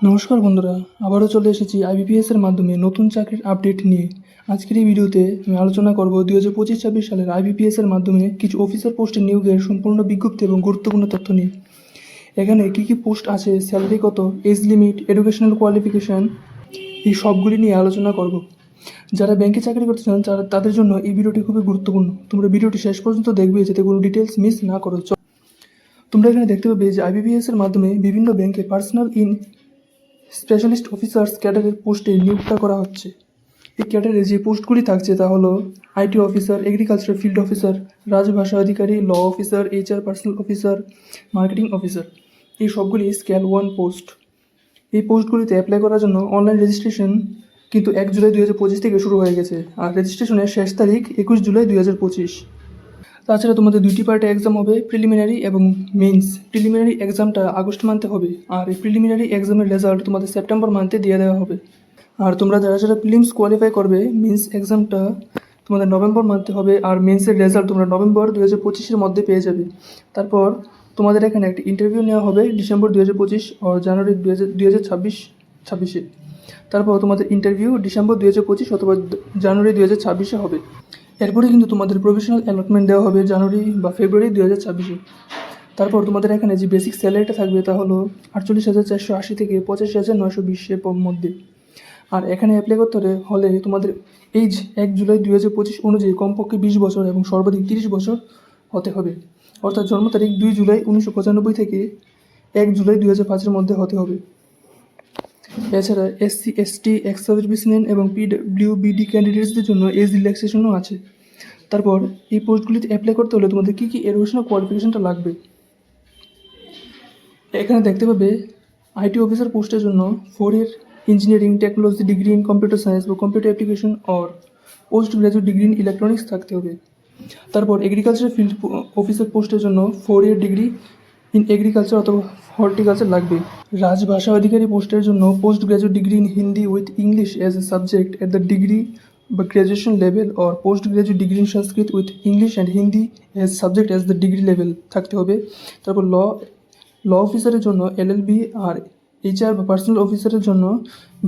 নমস্কার বন্ধুরা, আবারও চলে এসেছি আইবিপিএস এর মাধ্যমে নতুন চাকরির আপডেট নিয়ে। আজকের এই ভিডিওতে আমি আলোচনা করব দুই হাজার পঁচিশ ছাব্বিশ সালের আইবিপিএস এর মাধ্যমে কিছু অফিসার পোস্টের নিয়োগের সম্পূর্ণ বিজ্ঞপ্তি এবং গুরুত্বপূর্ণ তথ্য নিয়ে। এখানে কী কী পোস্ট আছে স্যালারি কত এজ লিমিট এডুকেশনাল কোয়ালিফিকেশান এই সবগুলি নিয়ে আলোচনা করব। যারা ব্যাংকে চাকরি করতে চান, তারা তাদের জন্য এই ভিডিওটি খুবই গুরুত্বপূর্ণ। তোমরা ভিডিওটি শেষ পর্যন্ত দেখবে যাতে কোনো ডিটেলস মিস না করো। তোমরা এখানে দেখতে পাবে যে আইবিপিএস এর মাধ্যমে বিভিন্ন ব্যাংকে পার্সোনাল ইন স্পেশালিস্ট অফিসার্স ক্যাডারের পোস্টে নিয়োগটা করা হচ্ছে। এই ক্যাডারে যে পোস্টগুলি থাকছে তা হলো IT officer agriculture field officer রাজভাষা Adhikari law officer HR personnel officer marketing officer এই সবগুলি স্কেল ওয়ান পোস্ট এই পোস্টগুলিতে অ্যাপ্লাই করার জন্য অনলাইন রেজিস্ট্রেশন কিন্তু এক জুলাই দু হাজার পঁচিশ থেকে শুরু হয়ে গেছে। আর রেজিস্ট্রেশনের শেষ তারিখ একুশ জুলাই দু হাজার পঁচিশ। তাছাড়া তোমাদের দুইটি পার্টে এক্সাম হবে প্রিলিমিনারি এবং মেন্স প্রিলিমিনারি এক্সামটা আগস্ট মান্থে হবে, আর এই প্রিলিমিনারি এক্সামের রেজাল্ট তোমাদের সেপ্টেম্বর মান্থে দিয়ে দেওয়া হবে। আর তোমরা যারা যারা প্রিলিমস কোয়ালিফাই করবে মেন্স এক্সামটা তোমাদের নভেম্বর মান্থে হবে, আর মেন্সের রেজাল্ট তোমরা নভেম্বর দু হাজার পঁচিশের মধ্যে পেয়ে যাবে। তারপর তোমাদের এখানে একটা ইন্টারভিউ নেওয়া হবে ডিসেম্বর দু হাজার পঁচিশ ও জানুয়ারি দু হাজার দু হাজার ছাব্বিশ, ছাব্বিশে। তারপর তোমাদের ইন্টারভিউ ডিসেম্বর দু হাজার পঁচিশ অথবা জানুয়ারি দু হাজার ছাব্বিশে হবে। এরপরে কিন্তু তোমাদের প্রফেশনাল অ্যালটমেন্ট দেওয়া হবে জানুয়ারি বা ফেব্রুয়ারি দু হাজার ছাব্বিশে। তারপর তোমাদের এখানে যে বেসিক স্যালারিটা থাকবে তা হলো আটচল্লিশ হাজার চারশো আশি থেকে পঁচাশি হাজার নয়শো বিশের মধ্যে। আর এখানে অ্যাপ্লাই করতে হলে তোমাদের এইজ এক জুলাই দুই হাজার পঁচিশ অনুযায়ী কমপক্ষে বিশ বছর এবং সর্বাধিক তিরিশ বছর হতে হবে। অর্থাৎ জন্ম তারিখ দুই জুলাই উনিশশো পঁচানব্বই থেকে এক জুলাই দুই হাজার পাঁচের মধ্যে হতে হবে। এছাড়া SC ST ex service serviceman এবং পিডব্লিউবিডি ক্যান্ডিডেটসদের জন্য এজ রিল্যাক্সেশনও আছে। তারপর এই পোস্টগুলিতে অ্যাপ্লাই করতে হলে তোমাদের কী কী এডুকেশনাল কোয়ালিফিকেশনটা লাগবে? এখানে দেখতে পাবে আইটি অফিসার পোস্টের জন্য four year engineering technology degree in computer science বা computer application or post graduate degree in electronics থাকতে হবে। তারপর এগ্রিকালচার ফিল্ড অফিসার পোস্টের জন্য four year degree in agriculture অথবা হর্টিকালচার লাগবে রাজভাষা অধিকারী পোস্টের জন্য post graduate degree in Hindi with English as a subject at the degree বা graduation level or post graduate degree in Sanskrit with English and Hindi as subject as the degree level থাকতে হবে। তারপর law law অফিসারের জন্য LLB আর HR বা personal অফিসারের জন্য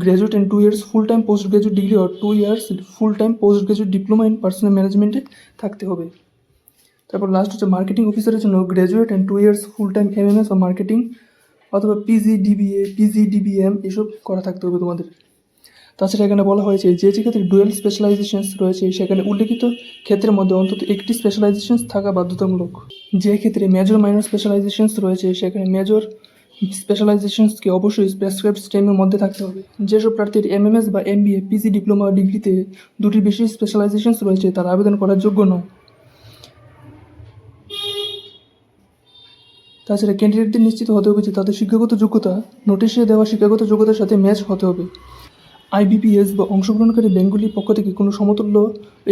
graduate and two years full time post graduate degree or two years full time post graduate diploma in personal ম্যানেজমেন্টে থাকতে হবে। তারপর লাস্ট হচ্ছে মার্কেটিং অফিসারের জন্য graduate and two years full time MMS বা মার্কেটিং অথবা পিজি ডিবিএ পিজি ডিবিএম এসব করা থাকতে হবে তোমাদের। তাছাড়া এখানে বলা হয়েছে যে যে ক্ষেত্রে ডুয়েল স্পেশালাইজেশনস রয়েছে, সেখানে উল্লেখিত ক্ষেত্রের মধ্যে অন্তত একটি স্পেশালাইজেশনস থাকা বাধ্যতামূলক। যে ক্ষেত্রে মেজর মাইনর স্পেশালাইজেশনস রয়েছে, সেখানে মেজর স্পেশালাইজেশনসকে অবশ্যই প্রেসক্রাইব স্টেমের মধ্যে থাকতে হবে। যেসব প্রার্থীর এমএমএস বা এম এমবিএ পিজি ডিপ্লোমা ডিগ্রিতে দুটির বেশি স্পেশালাইজেশনস রয়েছে, তারা আবেদন করার যোগ্য নয়। তাছাড়া ক্যান্ডিডেটদের নিশ্চিত হতে হবে যে তাদের শিক্ষাগত যোগ্যতা নোটিশে দেওয়া শিক্ষাগত যোগ্যতার সাথে ম্যাচ হতে হবে। আইবিপিএস বা অংশগ্রহণকারী ব্যাঙ্কগুলির পক্ষ থেকে কোনো সমতুল্য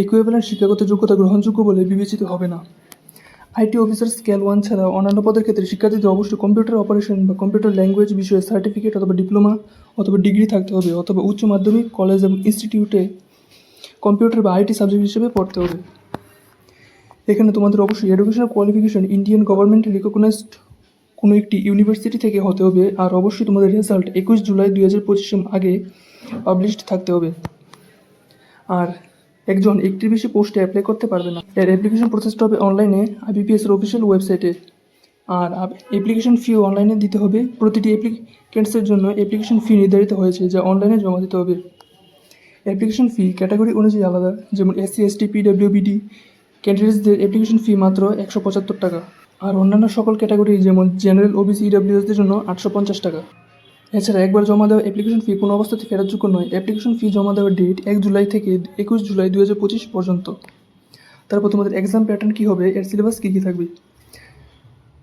ইকুইভ্যালেন্ট শিক্ষাগত যোগ্যতা গ্রহণযোগ্য বলে বিবেচিত হবে না। আইটি অফিসার স্কেল ওয়ান ছাড়া অন্যান্য পদের ক্ষেত্রে শিক্ষার্থীদের অবশ্যই কম্পিউটার অপারেশন বা কম্পিউটার ল্যাঙ্গুয়েজ বিষয়ে সার্টিফিকেট অথবা ডিপ্লোমা অথবা ডিগ্রি থাকতে হবে অথবা উচ্চ মাধ্যমিক কলেজ এবং ইনস্টিটিউটে কম্পিউটার বা আইটি সাবজেক্ট হিসেবে পড়তে হবে। এখানে তোমাদের অবশ্যই educational qualification Indian government recognised কোনো একটি ইউনিভার্সিটি থেকে হতে হবে আর অবশ্যই তোমাদের রেজাল্ট একুশ জুলাই দুই হাজার পঁচিশের আগে পাবলিশড থাকতে হবে। আর একজন একটির বেশি পোস্টে অ্যাপ্লাই করতে পারবে না। এর অ্যাপ্লিকেশন প্রসেসটা হবে অনলাইনে আইবিপিএস এর অফিসিয়াল ওয়েবসাইটে আর অ্যাপ্লিকেশন ফি অনলাইনে দিতে হবে। প্রতিটি অ্যাপ্লিকেন্টসের জন্য অ্যাপ্লিকেশন ফি নির্ধারিত হয়েছে, যা অনলাইনে জমা দিতে হবে। অ্যাপ্লিকেশন ফি ক্যাটাগরি অনুযায়ী আলাদা, যেমন এসসি এসটি পিডব্লিউবিডি ক্যান্ডিডেটসদের অ্যাপ্লিকেশন ফি মাত্র একশো পঁচাত্তর টাকা। আর অন্যান্য সকল ক্যাটাগরি, যেমন জেনারেল ওবিসি ইডব্লিউএসদের জন্য আটশো পঞ্চাশ টাকা। এছাড়া একবার জমা দেওয়া অ্যাপ্লিকেশন ফি কোনো অবস্থাতে ফেরতযোগ্য নয়। অ্যাপ্লিকেশন ফি জমা দেওয়ার ডেট এক জুলাই থেকে একুশ জুলাই দু হাজার পঁচিশ পর্যন্ত। তারপর তোমাদের এক্সাম প্যাটার্ন কী হবে, এর সিলেবাস কী কী থাকবে?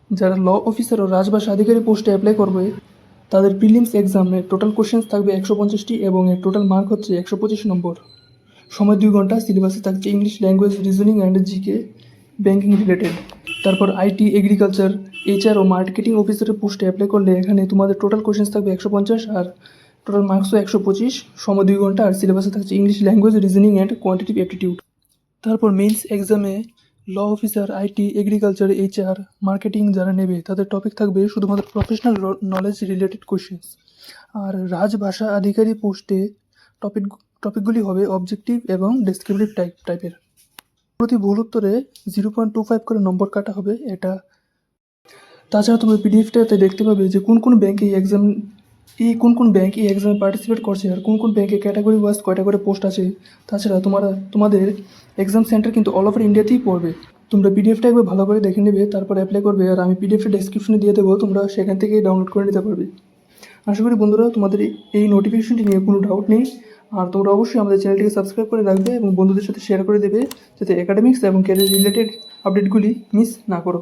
যারা ল অফিসার ও রাজভাষা আধিকারিক পোস্টে অ্যাপ্লাই করবে, তাদের প্রিলিমস এক্সামে টোটাল কোশ্চেন্স থাকবে একশো পঞ্চাশটি এবং এর টোটাল মার্ক হচ্ছে একশো পঁচিশ নম্বর। সময় দুই ঘণ্টা সিলেবাসে থাকছে English language reasoning and GK banking related তারপর আইটি, এগ্রিকালচার, এইচআর ও মার্কেটিং অফিসারের পোস্টে অ্যাপ্লাই করলে এখানে তোমাদের টোটাল কোশ্চেন্স থাকবে একশো পঞ্চাশ আর টোটাল মার্কসও একশো পঁচিশ। সময় দুই ঘণ্টা আর সিলেবাসে থাকছে English language reasoning and quantitative aptitude তারপর মেন্স এক্সামে law officer IT, agriculture, HR marketing যারা নেবে, তাদের টপিক থাকবে শুধুমাত্র প্রফেশনাল নলেজ রিলেটেড কোশ্চেন্স আর রাজভাষা আধিকারী পোস্টে টপিক টপিকগুলি হবে অবজেক্টিভ এবং ডেসক্রিপটিভ টাইপ টাইপের প্রতি ভুল উত্তরে জিরো পয়েন্ট টু ফাইভ করে নম্বর কাটা হবে এটা। তাছাড়া তোমরা পিডিএফটাতে দেখতে পাবে যে কোন কোন ব্যাংকে এই এক্সাম এই কোন কোন ব্যাংক এই এক্সামে পার্টিসিপেট করছে আর কোন কোন ব্যাংকে ক্যাটাগরি ওয়াইজ কয়টা করে পোস্ট আছে। তাছাড়া তোমরা, তোমাদের এক্সাম সেন্টার কিন্তু অল ওভার ইন্ডিয়াতেই পড়বে। তোমরা পিডিএফটা একবার ভালো করে দেখে নেবে, তারপর অ্যাপ্লাই করবে আর আমি পিডিএফটা ডেসক্রিপশনে দিয়ে দেবো, তোমরা সেখান থেকেই ডাউনলোড করে নিতে পারবে। আশা করি বন্ধুরা, তোমাদের এই নোটিফিকেশনটি নিয়ে কোনো ডাউট নেই। আর তোমরা অবশ্যই আমাদের চ্যানেলটিকে সাবস্ক্রাইব করে রাখবে এবং বন্ধুদের সাথে শেয়ার করে দেবে, যাতে একাডেমিক্স এবং ক্যারিয়ার রিলেটেড আপডেটগুলি মিস না করো।